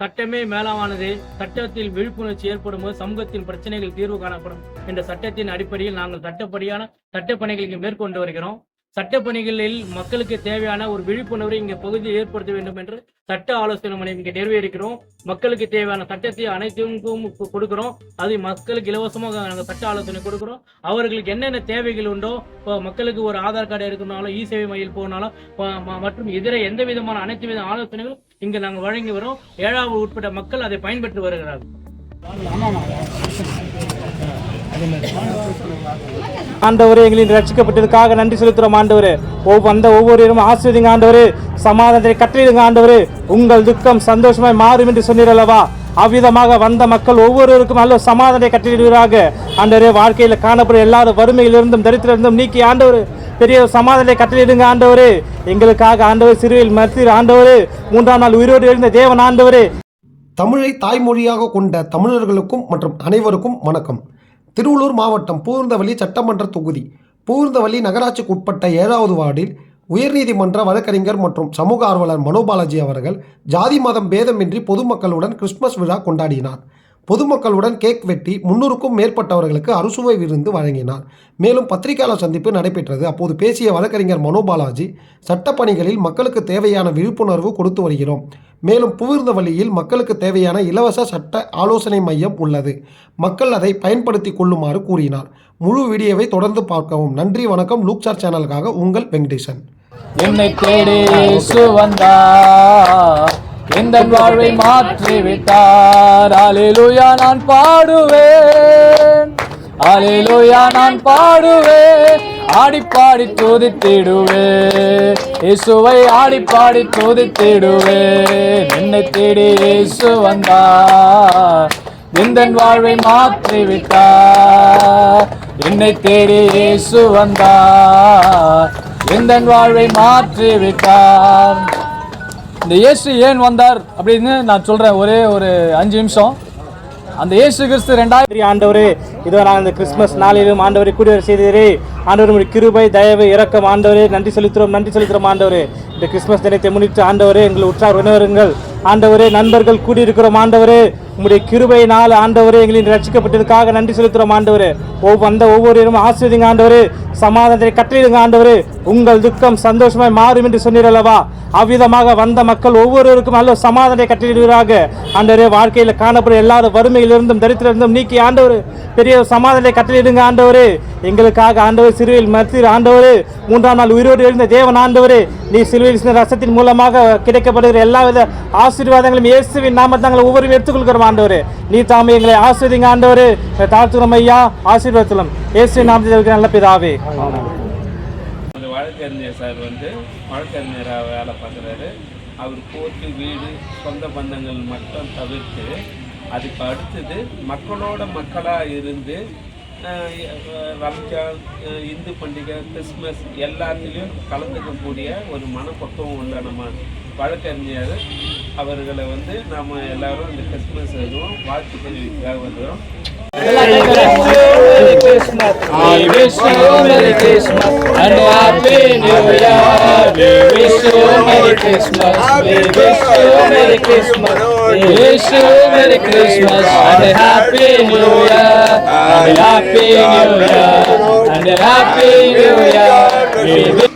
சட்டமே மேலாவானது சட்டத்தில் விழிப்புணர்ச்சி ஏற்படும் போது சமூகத்தின் பிரச்சனைகள் தீர்வு காணப்படும் என்ற சட்டத்தின் அடிப்படையில் நாங்கள் சட்டப்படியான சட்டப்பணிகள் மேற்கொண்டு வருகிறோம். சட்டப்பணிகளில் மக்களுக்கு தேவையான ஒரு விழிப்புணர்வை இங்கே பகுதியில் ஏற்படுத்த வேண்டும் என்று சட்ட ஆலோசனை மனைவி இங்கே நிறைவேறுகிறோம். மக்களுக்கு தேவையான சட்டத்தை அனைத்துக்கும் கொடுக்குறோம். அது மக்களுக்கு இலவசமாக நாங்கள் சட்ட ஆலோசனை கொடுக்குறோம். அவர்களுக்கு என்னென்ன தேவைகள் உண்டோ இப்போ மக்களுக்கு ஒரு ஆதார் கார்டு எடுக்கணும்னாலும் இ சேவை மையில் போனாலும் ம- மற்றும் இதர எந்த விதமான அனைத்து வித ஆலோசனைகளும் இங்கு நாங்கள் வழங்கி வரோம். ஏழாவது உட்பட்ட மக்கள் அதை பயன்பெற்று வருகிறார்கள். ஆண்டவரே எங்களின் ரட்சிக்கப்பட்டதுக்காக நன்றி செலுத்துகிறோம் ஆண்டவரே. ஒவ்வொரு வந்த ஒவ்வொருவரும் ஆசிரியங்க ஆண்டவரே. சமாதானத்தை கட்டளையிடுங்க ஆண்டவரே. உங்கள் துக்கம் சந்தோஷமாய் மாறும் என்று சொன்னீரல்லவா அவ்விதமாக வந்த மக்கள் ஒவ்வொருவருக்கும் நல்ல சமாதானத்தை கட்டளையிடுவதாக ஆண்டவரே வாழ்க்கையில் காணப்படும் எல்லாரும் வறுமையிலிருந்தும் தரித்திலிருந்தும் நீக்கி ஆண்டவர். பெரிய சமாதானத்தை கட்டளையிடுங்க ஆண்டவரே. எங்களுக்காக ஆண்டவர் சிறுவில் மருத்துவர் ஆண்டவரே. மூன்றாம் நாள் உயிரோடு எழுந்த தேவன் ஆண்டவரே. தமிழை தாய்மொழியாக கொண்ட தமிழர்களுக்கும் மற்றும் அனைவருக்கும் வணக்கம். திருவள்ளூர் மாவட்டம் பூர்ந்தவல்லி சட்டமன்ற தொகுதி பூர்ந்தவல்லி நகராட்சிக்கு உட்பட்ட ஏழாவது வார்டில் உயர்நீதிமன்ற வழக்கறிஞர் மற்றும் சமூக ஆர்வலர் மனோபாலாஜி அவர்கள் ஜாதி மதம் பேதமின்றி பொதுமக்களுடன் கிறிஸ்துமஸ் விழா கொண்டாடினார். பொதுமக்களுடன் கேக் வெட்டி முன்னூறுக்கும் மேற்பட்டவர்களுக்கு அறுசுவை விருந்து வழங்கினார். மேலும் பத்திரிகையாளர் சந்திப்பு நடைபெற்றது. அப்போது பேசிய வழக்கறிஞர் மனோபாலாஜி சட்டப்பணிகளில் மக்களுக்கு தேவையான விழிப்புணர்வு கொடுத்து வருகிறோம். மேலும் புவிர்ந்தவழியில் மக்களுக்கு தேவையான இலவச சட்ட ஆலோசனை மையம் உள்ளது. மக்கள் அதை பயன்படுத்தி கொள்ளுமாறு கூறினார். முழு வீடியோவை தொடர்ந்து பார்க்கவும். நன்றி வணக்கம். லூக்சார் சேனலுக்காக உங்கள் வெங்கடேசன். என்னை தேடி எந்த வாழ்வை மாற்றி விட்டார் அலிலுயா நான் பாடுவேன். அலிலுயா நான் பாடுவேன். ஆடிப்பாடி தூதித்திடுவே இசுவை ஆடிப்பாடி தூதித்திடுவே என்னை தேடி இசு வந்தார். இந்தன் வாழ்வை மாற்றி விட்டார் என்னை தேடி இயேசு வந்தார். எந்த வாழ்வை மாற்றி விட்டார் இந்த இயேசு ஏன் வந்தார் அப்படின்னு நான் சொல்றேன் ஒரே ஒரு அஞ்சு நிமிஷம். அந்த இயேசு கிறிஸ்து ரெண்டாயிரம் ஆண்டவரே இதோ நான் இந்த கிறிஸ்மஸ் நாளிலும் ஆண்டவரை கூடியவர் செய்தீரே. ஆண்டவர் கிருபை தயவு இறக்கம் ஆண்டவரே நன்றி செலுத்துகிறோம் நன்றி செலுத்துகிறோம் ஆண்டவரே. இந்த கிறிஸ்மஸ் தினத்தை முன்னிட்டு ஆண்டவரே எங்களை உற்சாக உணவருங்கள். ஆண்டவரே நண்பர்கள் கூடியிருக்கிறோம் ஆண்டவரே. உங்களுடைய கிருபையினால் ஆண்டவரே எங்களின் ரட்சிக்கப்பட்டதுக்காக நன்றி செலுத்துறோம் ஆண்டவரே. ஒவ்வொரு வந்த ஒவ்வொருவரும் ஆசிரியங்க ஆண்டவரே. சமாதானத்தை கட்டளிடுங்க ஆண்டவரே. உங்கள் துக்கம் சந்தோஷமாய் மாறும் என்று சொன்னீரல்லவா அவ்விதமாக வந்த மக்கள் ஒவ்வொருவருக்கும் நல்ல சமாதானத்தை கட்டளையிடுவதாக ஆண்டவரே வாழ்க்கையில் காணப்படும் எல்லாரும் வறுமையிலிருந்தும் தரித்திலிருந்தும் நீக்கி ஆண்டவர் பெரிய சமாதானத்தை கட்டளிடுங்க ஆண்டவரே. எங்களுக்காக ஆண்டவர் சிறுவில் மருத்துவர் ஆண்டவரே. மூன்றாம் நாள் உயிரோடு எழுந்த தேவன் ஆண்டவரே. நீ சிறுவையில் ரசத்தின் மூலமாக கிடைக்கப்படுகிற எல்லாவித ஆசீர்வாதங்களும் இயேசுவின் நாமத்தாங்களை ஒவ்வொரு எடுத்துக்கொள்கிறோம் ஆண்டவரே. நீ தாமே எங்களை ஆசிரியங்க ஆண்டவரே. தாழ்த்துறோம் ஐயா. ஆசீர்வாதத்திலும். ஏசு நாம் நல்ல பிதாவே. வழக்கறிஞர் சார் வந்து வழக்கறிஞராக வேலை பார்க்குறாரு. அவர் கோர்ட்டு வீடு சொந்த பந்தங்கள் மட்டும் தவிர்த்து அதுக்கு அடுத்தது மக்களோட மக்களாக இருந்து ரம்ஜான் இந்து பண்டிகை கிறிஸ்மஸ் எல்லாத்துலேயும் கலந்துக்கக்கூடிய ஒரு மனப்பக்குவம் உள்ள நம்ம வழக்கறிஞர். அவர்களை வந்து நாம் எல்லாரும் இந்த கிறிஸ்மஸ் இதுவும் வாழ்த்து தெரிவிக்காக வந்துடும் We wish you Merry Christmas and Happy New Year. We wish you Merry Christmas. We wish you Merry Christmas. We wish you Merry Christmas and Happy New Year. And Happy New Year. And Happy New Year.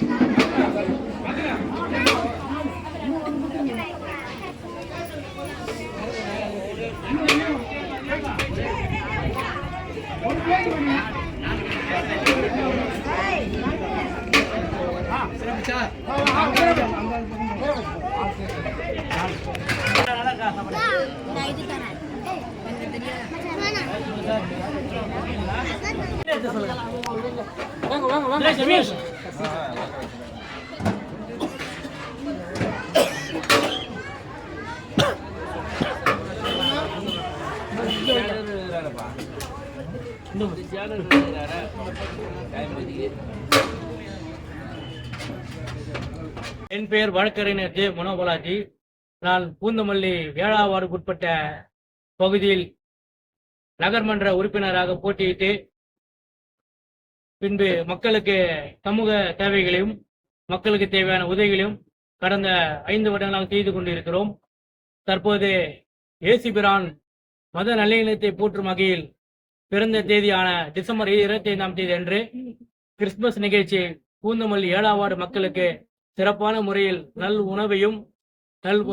என் பெயர் வழக்கறிஞர் J மனோபாலாஜி. நான் பூந்தமல்லி ஏழாவது வார்டுக்குட்பட்ட பகுதியில் நகர்மன்ற உறுப்பினராக போட்டியிட்டு பின்பு மக்களுக்கு சமூக தேவைகளையும் மக்களுக்கு தேவையான உதவிகளையும் கடந்த ஐந்து வருடங்களாக செய்து கொண்டிருக்கிறோம். தற்போது ஏசிபிரான் மத நல்லிணத்தை போற்றும் வகையில் பிறந்த தேதியான டிசம்பர் இருபத்தி ஐந்தாம் தேதி அன்று கிறிஸ்துமஸ் நிகழ்ச்சி பூந்தமல்லி ஏழாம் மக்களுக்கு சிறப்பான முறையில் நல் உணவையும் நல்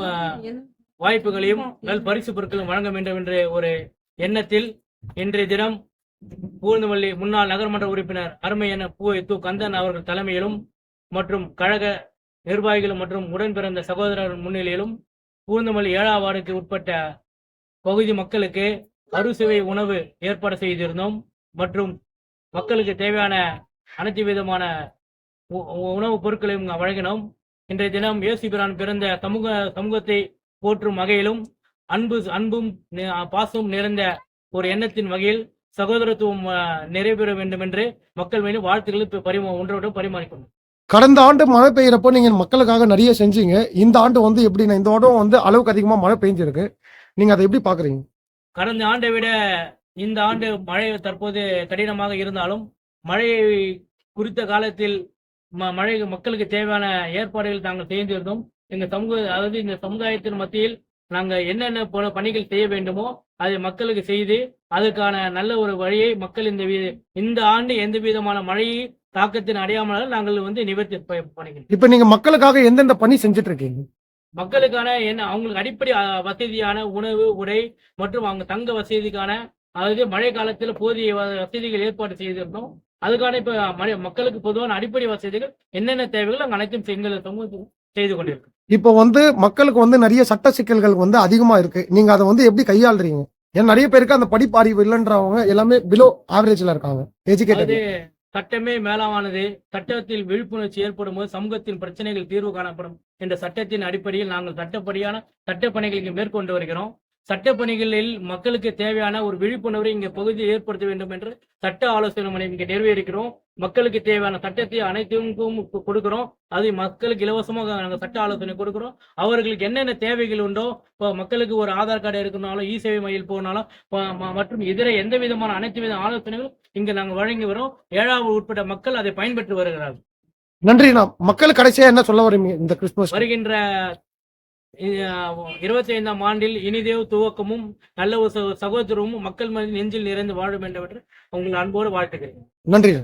வாய்ப்புகளையும் நல் பரிசு பொருட்களும் வழங்க வேண்டும் என்ற ஒரு எண்ணத்தில் இன்றைய தினம் பூந்தமல்லி முன்னாள் நகர்மன்ற உறுப்பினர் அருமை என பூ து கந்தன் அவர்கள் தலைமையிலும் மற்றும் கழக நிர்வாகிகள் மற்றும் உடன் பிறந்த சகோதரர் முன்னிலையிலும் பூந்தமல்லி ஏழாம் வார்டுக்கு உட்பட்ட பகுதி மக்களுக்கு அறுசுவை உணவு ஏற்பாடு செய்திருந்தோம். மற்றும் மக்களுக்கு தேவையான அனைத்து விதமான உ- உணவுப் பொருட்களையும் வழங்கினோம். இன்றைய தினம் இயேசு பிரான் பிறந்த சமூக சமூகத்தை போற்றும் வகையிலும் அன்பு அன்பும் பாசமும் நிறைந்த ஒரு எண்ணத்தின் வகையில் சகோதரத்துவம் நிறைவேற வேண்டும் என்று மக்கள் மீது வாழ்த்துக்களை பரிமா ஒன்றோடு பரிமாறிக்கொண்டோம் கடந்த ஆண்டு மழை பெய்யறப்போ நீங்க மக்களுக்காக நிறைய செஞ்சீங்க. இந்த ஆண்டு வந்து எப்படின்னா இந்த வருடம் வந்து அளவுக்கு அதிகமா மழை பெஞ்சிருக்கு. நீங்க அதை எப்படி பாக்குறீங்க கடந்த ஆண்டை விட இந்த ஆண்டு மழை தற்போது கடினமாக இருந்தாலும் மழை குறித்த காலத்தில் மழை மக்களுக்கு தேவையான ஏற்பாடுகள் நாங்கள் செய்திருந்தோம். எங்க சமூக அதாவது இந்த சமுதாயத்தின் மத்தியில் நாங்கள் என்னென்ன போல பணிகள் செய்ய வேண்டுமோ அதை மக்களுக்கு செய்து அதுக்கான நல்ல ஒரு வழியை மக்கள் இந்த வி- இந்த ஆண்டு எந்த விதமான மழை தாக்கத்தின் அடையாமல் நாங்கள் வந்து நிவர்த்தி ப- பண்ணிக்கிறோம். இப்ப நீங்க மக்களுக்காக எந்தெந்த பணி செஞ்சுட்டு இருக்கீங்க மக்களுக்கான என்ன அவங்களுக்கு அடிப்படை வசதியான உணவு உடை மற்றும் அவங்க தங்க வசதிக்கான அதாவது மழை காலத்தில் போதிய வசதிகள் ஏற்பாடு செய்திருந்தோம் அதுக்கான இப்ப மக்களுக்கு பொதுவான அடிப்படை வசதிகள் என்னென்ன தேவைகளோ அங்க அனைத்தும் எங்கள் சமூகத்தில் செய்து கொண்டிருக்கோம் இப்போ வந்து மக்களுக்கு வந்து நிறைய சட்ட சிக்கல்கள் வந்து அதிகமா இருக்கு. நீங்க அதை வந்து எப்படி கையாளுறீங்க? ஏன்னா நிறைய பேருக்கு அந்த படிப்பு அறிவு இல்லைன்றவங்க எல்லாமே பிலோ ஆவரேஜ்ல இருக்காங்க. எஜுகேட்டட் சட்டமே மேலாவானது. சட்டத்தில் விழிப்புணர்ச்சி ஏற்படும் போது சமூகத்தின் பிரச்சனைகள் தீர்வு காணப்படும் என்ற சட்டத்தின் அடிப்படையில் நாங்கள் சட்டப்படியான இங்கு மேற்கொண்டு வருகிறோம். சட்டப்பணிகளில் மக்களுக்கு தேவையான ஒரு விழிப்புணர்வை இங்க பகுதியில் ஏற்படுத்த வேண்டும் என்று சட்ட ஆலோசனை மையம் இங்கே நிறைவேறிக்கிறோம். மக்களுக்கு தேவையான சட்டத்தை அனைத்துக்கும் கொடுக்கிறோம். அது மக்களுக்கு இலவசமாக நாங்கள் சட்ட ஆலோசனை கொடுக்கிறோம். அவர்களுக்கு என்னென்ன தேவைகள் உண்டோ இப்போ மக்களுக்கு ஒரு ஆதார் கார்டு எடுக்கணும்னாலும் இ சேவை மையில் போனாலும் மற்றும் இதர எந்த விதமான அனைத்து வித ஆலோசனைகளும் இங்கு நாங்கள் வழங்கி வரோம் ஏழாவது உட்பட்ட மக்கள் அதை பயன்பெற்று வருகிறார்கள். நன்றி. நான் மக்கள் கடைசியா என்ன சொல்ல வரீங்க இந்த கிறிஸ்துமஸ் வருகின்ற இருபத்தி ஐந்தாம் ஆண்டில் இனிதேவ் துவக்கமும் நல்ல ஒரு சகோதரமும் மக்கள் மனதில் நெஞ்சில் நிறைந்து வாழும் என்று உங்கள் அன்போடு வாழ்த்துகிறேன். நன்றி.